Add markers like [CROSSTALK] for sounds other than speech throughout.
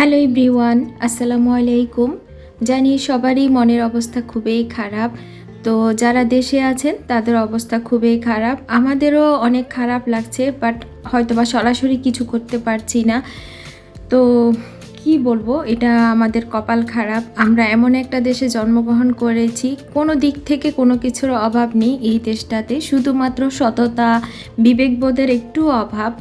Hello everyone, আসসালামু আলাইকুম। জানি সবারই মনের অবস্থা খুবই খারাপ। তো যারা দেশে আছেন, তাদের অবস্থা খুবই খারাপ। আমাদেরও অনেক খারাপ লাগছে, বাট হয়তোবা সরাসরি কিছু করতে পারছি না। তো কি বলব, এটা আমাদের কপাল খারাপ। আমরা এমন একটা দেশে জন্মগ্রহণ করেছি, কোনো দিক থেকে কোনো কিছুর অভাব নেই এই দেশটাতে। শুধুমাত্র সততা, বিবেকবোধের একটু অভাব।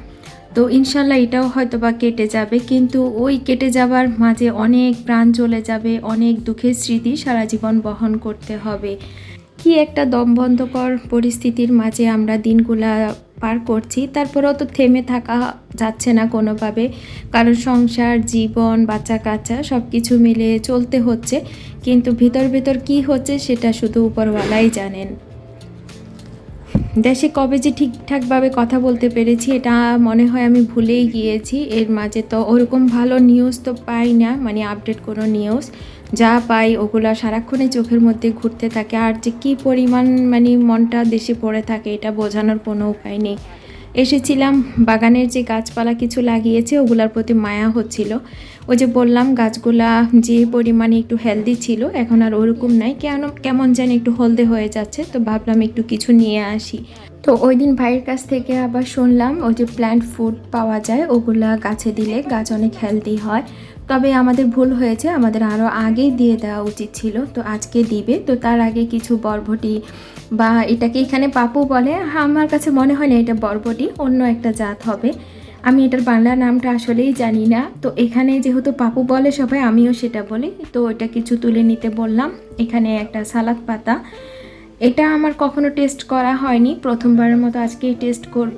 তো ইনশাল্লাহ এটাও হয়তো বা কেটে যাবে, কিন্তু ওই কেটে যাবার মাঝে অনেক প্রাণ চলে যাবে, অনেক দুঃখের স্মৃতি সারা জীবন বহন করতে হবে। কি একটা দমবন্ধকর পরিস্থিতির মাঝে আমরা দিনগুলা পার করছি, তারপরেও তো থেমে থাকা যাচ্ছে না কোনোভাবে। কারণ সংসার, জীবন বাচ্চা কাচ্চা সব কিছু মিলে চলতে হচ্ছে, কিন্তু ভিতর ভিতর কি হচ্ছে সেটা শুধু উপরওয়ালাই জানেন। দেশে কবে যে ঠিকঠাকভাবে কথা বলতে পেরেছি, এটা মনে হয় আমি ভুলেই গিয়েছি। এর মাঝে তো ওরকম ভালো নিউজ তো পাই না মানে আপডেট কোনো নিউজ যা পাই ওগুলো সারাক্ষণে চোখের মধ্যে ঘুরতে থাকে। আর যে কী পরিমাণ মানে মনটা দেশে পড়ে থাকে, এটা বোঝানোর কোনো উপায় নেই। এসেছিলাম, বাগানের যে গাছপালা কিছু লাগিয়েছে, ওগুলার প্রতি মায়া হচ্ছিল। ওই যে বললাম, গাছগুলা যে পরিমাণে একটু হেলদি ছিল, এখন আর ওরকম নাই। কেন, কেমন যেন একটু হলদে হয়ে যাচ্ছে, তো ভাবলাম একটু কিছু নিয়ে আসি। তো ওই দিন ভাইয়ের কাছ থেকে আবার শুনলাম ওই যে প্ল্যান্ট ফুড পাওয়া যায়, ওগুলা গাছে দিলে গাছ অনেক হেলদি হয়। তবে আমাদের ভুল হয়েছে, আমাদের আরও আগেই দিয়ে দেওয়া উচিত ছিল, তো আজকে দিবে। তো তার আগে কিছু বরবটি বা এটাকে এখানে পাপু বলে, আমার কাছে মনে হয় না এটা বরবটি, অন্য একটা জাত হবে। আমি এটার বাংলা নামটা আসলেই জানি না। তো এখানে যেহেতু পাপু বলে সবাই, আমিও সেটা বলি। তো এটা কিছু তুলে নিতে বললাম। এখানে একটা সালাদ পাতা। এটা আমার কখনো টেস্ট করা হয়নি। প্রথমবারের মতো আজকেই টেস্ট করব।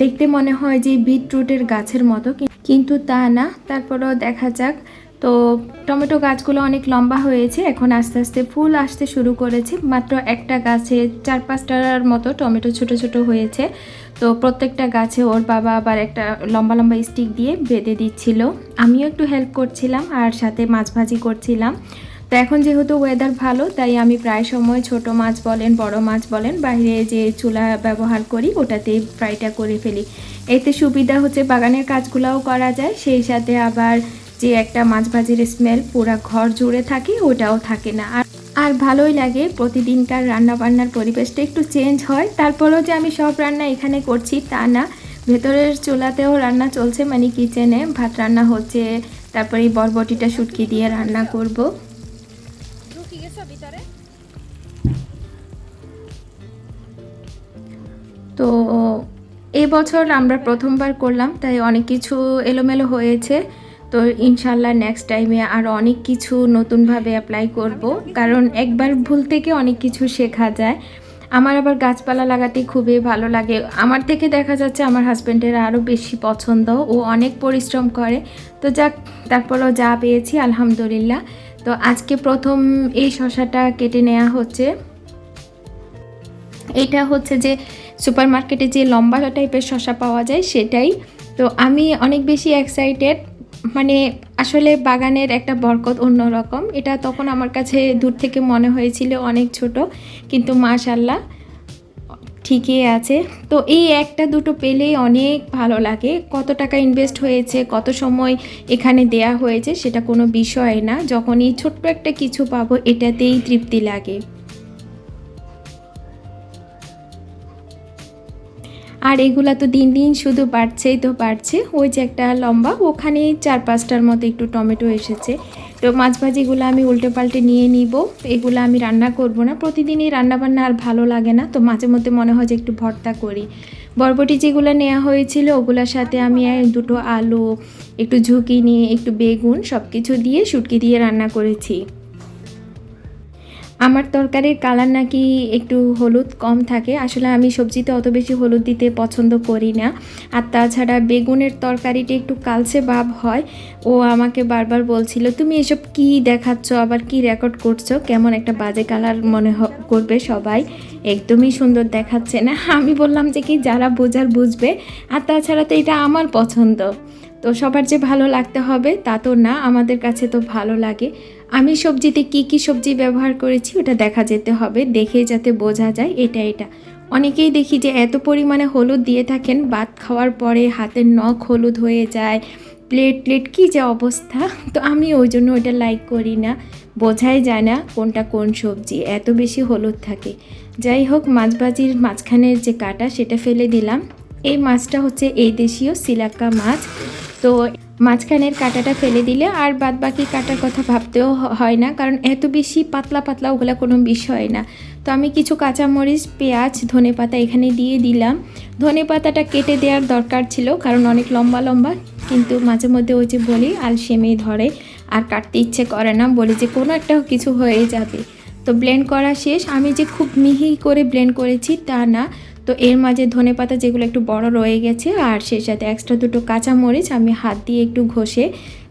দেখতে মনে হয় যে বিটরুটের গাছের মতো কিন্তু তা না। তারপরেও দেখা যাক। তো টমেটো গাছগুলো অনেক লম্বা হয়েছে, এখন আস্তে আস্তে ফুল আসতে শুরু করেছে। মাত্র একটা গাছে চার পাঁচটার মতো টমেটো ছোট ছোট হয়েছে। তো প্রত্যেকটা গাছে ওর বাবা আবার একটা লম্বা লম্বা স্টিক দিয়ে বেঁধে দিচ্ছিল। আমিও একটু হেল্প করছিলাম আর সাথে মাছ ভাজি করছিলাম। তো এখন যেহেতু ওয়েদার ভালো, তাই আমি প্রায় সময় ছোট মাছ বলেন, বড় মাছ বলেন, বাইরে যে চুলা ব্যবহার করি ওটাতে ফ্রাইটা করে ফেলি। এতে সুবিধা হচ্ছে বাগানের কাজগুলোও করা যায়, সেই সাথে আবার যে একটা মাছ ভাজির স্মেল পুরা ঘর জুড়ে থাকে, ওটাও থাকে না। আর আর ভালোই লাগে, প্রতিদিনকার রান্না বান্নার পরিবেশটা একটু চেঞ্জ হয়। তারপরেও যে আমি সব রান্না এখানে করছি তা না। ভেতরের চুলাতেও রান্না চলছে মানে কিচেনে ভাত রান্না হচ্ছে, তারপরে এই বরবটিটা শুটকি দিয়ে রান্না করব। তো এবছর আমরা প্রথমবার করলাম, তাই অনেক কিছু এলোমেলো হয়েছে। তো ইনশাল্লাহ নেক্সট টাইমে আর অনেক কিছু নতুনভাবে অ্যাপ্লাই করব। কারণ একবার ভুল থেকে অনেক কিছু শেখা যায়। আমার আবার গাছপালা লাগাতে খুবই ভালো লাগে। আমার থেকে দেখা যাচ্ছে আমার হাজব্যান্ডের আরও বেশি পছন্দ। ও অনেক পরিশ্রম করে। তো যাক, তারপরও যা পেয়েছি, আলহামদুলিল্লাহ। তো আজকে প্রথম এই শশাটা কেটে নেওয়া হচ্ছে। এটা হচ্ছে যে সুপার মার্কেটে যে লম্বা টাইপের শশা পাওয়া যায় সেটাই। তো আমি অনেক বেশি এক্সাইটেড মানে আসলে বাগানের একটা বরকত অন্যরকম। এটা তখন আমার কাছে দূর থেকে মনে হয়েছিল অনেক ছোট, কিন্তু মাশাল্লাহ ঠিকই আছে। তো এই একটা দুটো পেলেই অনেক ভালো লাগে। কত টাকা ইনভেস্ট হয়েছে, কত সময় এখানে দেয়া হয়েছে সেটা কোনো বিষয় না। যখন এই ছোট্ট একটা কিছু পাবো, এটাতেই তৃপ্তি লাগে। আর এগুলা তো দিন দিন শুধু বাড়ছেই তো বাড়ছে। ওই যে একটা লম্বা ওখানে চার পাঁচটার মতো একটু টমেটো এসেছে। তো মাছ ভাজিগুলো আমি উল্টে পাল্টে নিয়ে নিব। এগুলো আমি রান্না করব না। প্রতিদিনই রান্না বান্না আর ভালো লাগে না। তো মাঝে মধ্যে মনে হয় যে একটু ভর্তা করি। বরবটি যেগুলো নেওয়া হয়েছিল, ওগুলোর সাথে আমি দুটো আলু, একটু ঝুঁকি নিয়ে, একটু বেগুন সব কিছু দিয়ে, শুটকি দিয়ে রান্না করেছি। আমার তরকারির কালার নাকি একটু হলুদ কম থাকে। আসলে আমি সবজিতে অত বেশি হলুদ দিতে পছন্দ করি না। আর তাছাড়া বেগুনের তরকারিটা একটু কালচে ভাব হয়। ও আমাকে বারবার বলছিল, তুমি এসব কি দেখাচ্ছ? আবার কি রেকর্ড করছ? কেমন একটা বাজে কালার মনে করবে সবাই। একদমই সুন্দর দেখাচ্ছে না। [LAUGHS] আমি বললাম যে কি, যারা বোঝার বুঝবে। আর তাছাড়া তো এটা আমার পছন্দ। তো সবার যে ভালো লাগতে হবে তা তো না, আমাদের কাছে তো ভালো লাগে। আমি সবজিতে কি কি সবজি ব্যবহার করেছি ওটা দেখা যেতে হবে দেখে যাতে বোঝা যায় এটা এটা। অনেকেই দেখি যে এত পরিমাণে হলুদ দিয়ে থাকেন, ভাত খাওয়ার পরে হাতের নখ হলুদ হয়ে যায়, প্লেট প্লেট কী যে অবস্থা। তো আমি ওই জন্য ওইটা লাইক করি না, বোঝাই যায় না কোনটা কোন সবজি, এত বেশি হলুদ থাকে। যাই হোক, মাছবাজির মাঝখানের যে কাটা সেটা ফেলে দিলাম। এই মাছটা হচ্ছে এই দেশীয় সিলাক্কা মাছ। তো মাঝখানের কাঁটাটা ফেলে দিলে আর বাদ বাকি কাটার কথা ভাবতেও হয় না, কারণ এত বেশি পাতলা পাতলা ওগুলো কোনো বিষয় না। তো আমি কিছু কাঁচামরিচ, পেঁয়াজ, ধনে পাতা এখানে দিয়ে দিলাম। ধনে পাতাটা কেটে দেওয়ার দরকার ছিল, কারণ অনেক লম্বা লম্বা, কিন্তু মাঝে মধ্যে ওই যে বলি আলসেমি ধরে আর কাটতে ইচ্ছে করে না, বলি যে কোনো একটা কিছু হয়ে যাবে। তো ব্লেন্ড করা শেষ। আমি যে খুব মিহি করে ব্লেন্ড করেছি তা না তো এর মাঝে ধনে পাতা যেগুলো একটু বড় রয়ে গেছে, আর সেই সাথে এক্সট্রা দুটো কাঁচামরিচ আমি হাত দিয়ে একটু ঘষে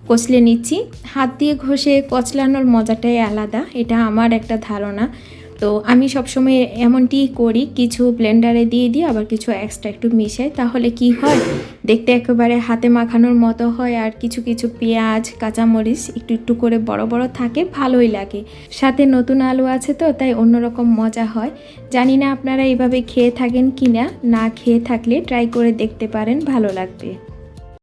কচলে নিচ্ছি। হাত দিয়ে ঘষে কচলানোর মজাটাই আলাদা, এটা আমার একটা ধারণা। তো আমি সবসময় এমনটিই করি, কিছু ব্লেন্ডারে দিয়ে দিই, আবার কিছু এক্সট্রা একটু মিশাই, তাহলে কি হয়? দেখতে একেবারে হাতে মাখানোর মতো হয়, আর কিছু কিছু পেঁয়াজ, কাঁচামরিচ একটু একটু করে বড় বড় থাকে, ভালোই লাগে। সাথে নতুন আলু আছে তো, তাই অন্যরকম মজা হয়। জানি না আপনারা এভাবে খেয়ে থাকেন কি না না খেয়ে থাকলে ট্রাই করে দেখতে পারেন, ভালো লাগবে।